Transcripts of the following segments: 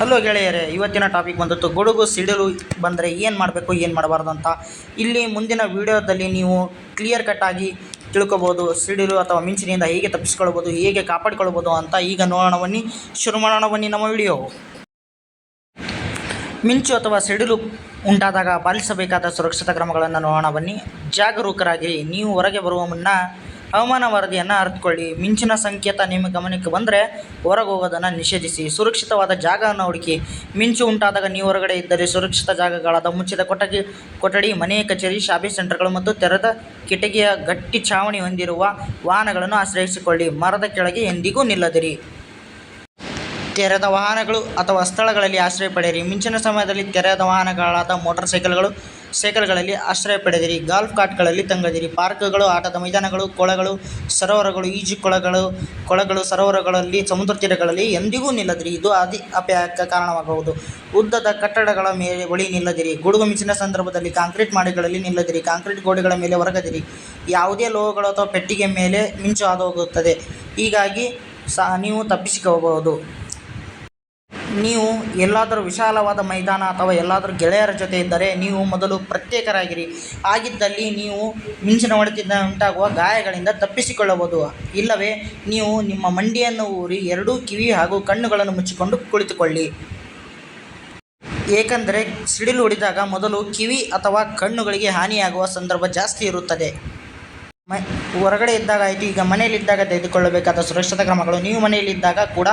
Hello ಗೆಳೆಯರೇ, ಇವತ್ತಿನ topic ಬಂದಿತ್ತು ಗುಡುಗು ಸಿಡಿಲು ಬಂದರೆ ಏನು ಮಾಡಬೇಕು, ಏನು ಮಾಡಬಾರ್ದು ಅಂತ. ಇಲ್ಲಿ ಮುಂದಿನ ವಿಡಿಯೋದಲ್ಲಿ ನೀವು ಕ್ಲಿಯರ್ ಕಟ್ ಆಗಿ ತಿಳ್ಕೊಬೋದು, ಸಿಡಿಲು ಅಥವಾ ಮಿಂಚಿನಿಂದ ಹೇಗೆ ತಪ್ಪಿಸ್ಕೊಳ್ಬೋದು, ಹೇಗೆ ಕಾಪಾಡಿಕೊಳ್ಬೋದು ಅಂತ ಈಗ ನೋಡೋಣ ಬನ್ನಿ. ಶುರು ಮಾಡೋಣ ಬನ್ನಿ ನಮ್ಮ ವಿಡಿಯೋ. ಮಿಂಚು ಅಥವಾ ಸಿಡಿಲು ಉಂಟಾದಾಗ ಪಾಲಿಸಬೇಕಾದ ಸುರಕ್ಷತಾ ಕ್ರಮಗಳನ್ನು ನೋಡೋಣ ಬನ್ನಿ. ಜಾಗರೂಕರಾಗಿ ನೀವು ಹೊರಗೆ ಬರುವ ಮುನ್ನ ಹವಾಮಾನ ವರದಿಯನ್ನು ಅರಿತುಕೊಳ್ಳಿ. ಮಿಂಚಿನ ಸಂಕೇತ ನಿಮ್ಮ ಗಮನಕ್ಕೆ ಬಂದರೆ ಹೊರಗೆ ಹೋಗೋದನ್ನು ನಿಷೇಧಿಸಿ. ಸುರಕ್ಷಿತವಾದ ಜಾಗವನ್ನು ಹುಡುಕಿ ಮಿಂಚು ಉಂಟಾದಾಗ ನೀವು ಹೊರಗಡೆ ಇದ್ದರೆ ಸುರಕ್ಷಿತ ಜಾಗಗಳಾದ ಮುಚ್ಚಿದ ಕೊಠಡಿ ಕೊಠಡಿ, ಮನೆ, ಕಚೇರಿ ಶಾಪಿಂಗ್ ಸೆಂಟರ್ಗಳು ಮತ್ತು ತೆರೆದ ಕಿಟಕಿಯ ಗಟ್ಟಿ ಛಾವಣಿ ಹೊಂದಿರುವ ವಾಹನಗಳನ್ನು ಆಶ್ರಯಿಸಿಕೊಳ್ಳಿ. ಮರದ ಕೆಳಗೆ ಎಂದಿಗೂ ನಿಲ್ಲದಿರಿ. ತೆರೆದ ವಾಹನಗಳು ಅಥವಾ ಸ್ಥಳಗಳಲ್ಲಿ ಆಶ್ರಯ ಪಡೆಯಿರಿ. ಮಿಂಚಿನ ಸಮಯದಲ್ಲಿ ತೆರೆದ ವಾಹನಗಳಾದ ಮೋಟಾರ್ ಸೈಕಲ್ಗಳು ಸೈಕಲ್ಗಳಲ್ಲಿ ಆಶ್ರಯ ಪಡೆದಿರಿ. ಗಾಲ್ಫ್ ಕಾರ್ಟ್ಗಳಲ್ಲಿ ತಂಗದಿರಿ. ಪಾರ್ಕ್ಗಳು, ಆಟದ ಮೈದಾನಗಳು, ಕೊಳಗಳು, ಸರೋವರಗಳು, ಈಜು ಕೊಳಗಳು ಕೊಳಗಳು, ಸರೋವರಗಳಲ್ಲಿ, ಸಮುದ್ರ ತೀರಗಳಲ್ಲಿ ಎಂದಿಗೂ ನಿಲ್ಲದಿರಿ. ಇದು ಅತಿ ಅಪಾಯಕ್ಕೆ ಕಾರಣವಾಗಬಹುದು. ಉದ್ದದ ಕಟ್ಟಡಗಳ ಮೇಲೆ ಬಳಿ ನಿಲ್ಲದಿರಿ. ಗುಡುಗು ಮಿಂಚಿನ ಸಂದರ್ಭದಲ್ಲಿ ಕಾಂಕ್ರೀಟ್ ಮಾಡಿಗಳಲ್ಲಿ ನಿಲ್ಲದಿರಿ. ಕಾಂಕ್ರೀಟ್ ಗೋಡೆಗಳ ಮೇಲೆ ಹೊರಗದಿರಿ ಯಾವುದೇ ಲೋಹಗಳು ಅಥವಾ ಪೆಟ್ಟಿಗೆ ಮೇಲೆ ಮಿಂಚು ಹಾದು ಹೋಗುತ್ತದೆ. ಹೀಗಾಗಿ ಸಹ ನೀವು ತಪ್ಪಿಸಿಕೋಬಹುದು ನೀವು ಎಲ್ಲಾದರೂ ವಿಶಾಲವಾದ ಮೈದಾನ ಅಥವಾ ಎಲ್ಲಾದರೂ ಗೆಳೆಯರ ಜೊತೆ ಇದ್ದರೆ ನೀವು ಮೊದಲು ಪ್ರತ್ಯೇಕರಾಗಿರಿ. ಆಗಿದ್ದಲ್ಲಿ ನೀವು ಮಿಂಚಿನ ಹೊಡೆತದಿಂದ ಉಂಟಾಗುವ ಗಾಯಗಳಿಂದ ತಪ್ಪಿಸಿಕೊಳ್ಳಬಹುದು. ಇಲ್ಲವೇ, ನೀವು ನಿಮ್ಮ ಮಂಡಿಯನ್ನು ಊರಿ ಎರಡೂ ಕಿವಿ ಹಾಗೂ ಕಣ್ಣುಗಳನ್ನು ಮುಚ್ಚಿಕೊಂಡು ಕುಳಿತುಕೊಳ್ಳಿ. ಏಕೆಂದರೆ, ಸಿಡಿಲು ಹೊಡೆದಾಗ ಮೊದಲು ಕಿವಿ ಅಥವಾ ಕಣ್ಣುಗಳಿಗೆ ಹಾನಿಯಾಗುವ ಸಂದರ್ಭ ಜಾಸ್ತಿ ಇರುತ್ತದೆ. ಮ ಹೊರಗಡೆ ಇದ್ದಾಗ ಆಯಿತು, ಈಗ ಮನೆಯಲ್ಲಿದ್ದಾಗ ತೆಗೆದುಕೊಳ್ಳಬೇಕಾದ ಸುರಕ್ಷತಾ ಕ್ರಮಗಳು ನೀವು ಮನೆಯಲ್ಲಿದ್ದಾಗ ಕೂಡ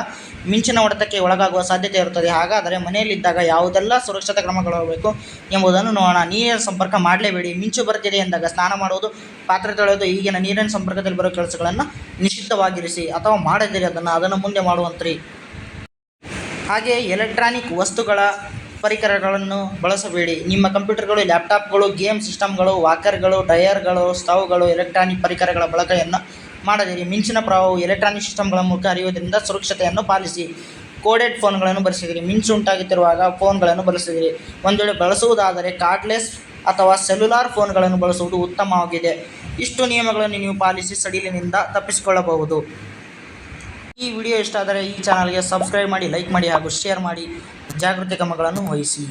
ಮಿಂಚಿನ ಹೊಡೆತಕ್ಕೆ ಒಳಗಾಗುವ ಸಾಧ್ಯತೆ ಇರುತ್ತದೆ. ಹಾಗಾದರೆ ಮನೆಯಲ್ಲಿದ್ದಾಗ ಯಾವುದೆಲ್ಲ ಸುರಕ್ಷತಾ ಕ್ರಮಗಳು ಹೋಗಬೇಕು ಎಂಬುದನ್ನು ನೋಡೋಣ. ನೀರಿನ ಸಂಪರ್ಕ ಮಾಡಲೇಬೇಡಿ. ಮಿಂಚು ಬರುತ್ತಿದೆ ಎಂದಾಗ ಸ್ನಾನ ಮಾಡುವುದು, ಪಾತ್ರೆ ತೊಳೆಯೋದು ಈಗಿನ ನೀರಿನ ಸಂಪರ್ಕದಲ್ಲಿ ಬರೋ ಕೆಲಸಗಳನ್ನು ನಿಷಿದ್ಧವಾಗಿರಿಸಿ ಅಥವಾ ಮಾಡದಿರಿ. ಅದನ್ನು ಅದನ್ನು ಮುಂದೆ ಮಾಡುವಂತ್ರಿ. ಹಾಗೆಯೇ ಎಲೆಕ್ಟ್ರಾನಿಕ್ ವಸ್ತುಗಳ ಪರಿಕರಗಳನ್ನು ಬಳಸಬೇಡಿ. ನಿಮ್ಮ ಕಂಪ್ಯೂಟರ್ಗಳು, ಲ್ಯಾಪ್ಟಾಪ್ಗಳು, ಗೇಮ್ ಸಿಸ್ಟಮ್ಗಳು, ವಾಕರ್ಗಳು ಟೈರ್ಗಳು ಸ್ಟವ್ಗಳು, ಎಲೆಕ್ಟ್ರಾನಿಕ್ ಪರಿಕರಗಳ ಬಳಕೆಯನ್ನು ಮಾಡದಿರಿ. ಮಿಂಚಿನ ಪ್ರವಾಹವು ಎಲೆಕ್ಟ್ರಾನಿಕ್ ಸಿಸ್ಟಮ್ಗಳ ಮೂಲಕ ಹರಿಯುವುದರಿಂದ ಸುರಕ್ಷತೆಯನ್ನು ಪಾಲಿಸಿ. ಕೋಡೆಡ್ ಫೋನ್ಗಳನ್ನು ಬಳಸಿದಿರಿ. ಮಿಂಚು ಉಂಟಾಗುತ್ತಿರುವಾಗ ಫೋನ್ಗಳನ್ನು ಬಳಸಿದಿರಿ. ಒಂದು ವೇಳೆ ಬಳಸುವುದಾದರೆ ಕಾರ್ಡ್ಲೆಸ್ ಅಥವಾ ಸೆಲ್ಯುಲಾರ್ ಫೋನ್ಗಳನ್ನು ಬಳಸುವುದು ಉತ್ತಮವಾಗಿದೆ. ಇಷ್ಟು ನಿಯಮಗಳನ್ನು ನೀವು ಪಾಲಿಸಿ ಸಡಿಲಿನಿಂದ ತಪ್ಪಿಸಿಕೊಳ್ಳಬಹುದು. ಈ ವಿಡಿಯೋ ಇಷ್ಟ ಆದರೆ ಈ ಚಾನಲ್ಗೆ ಸಬ್ಸ್ಕ್ರೈಬ್ ಮಾಡಿ ಲೈಕ್ ಮಾಡಿ ಹಾಗೂ ಶೇರ್ ಮಾಡಿ. ಜಾಗೃತಿ ಕ್ರಮಗಳನ್ನು ವಹಿಸಿ.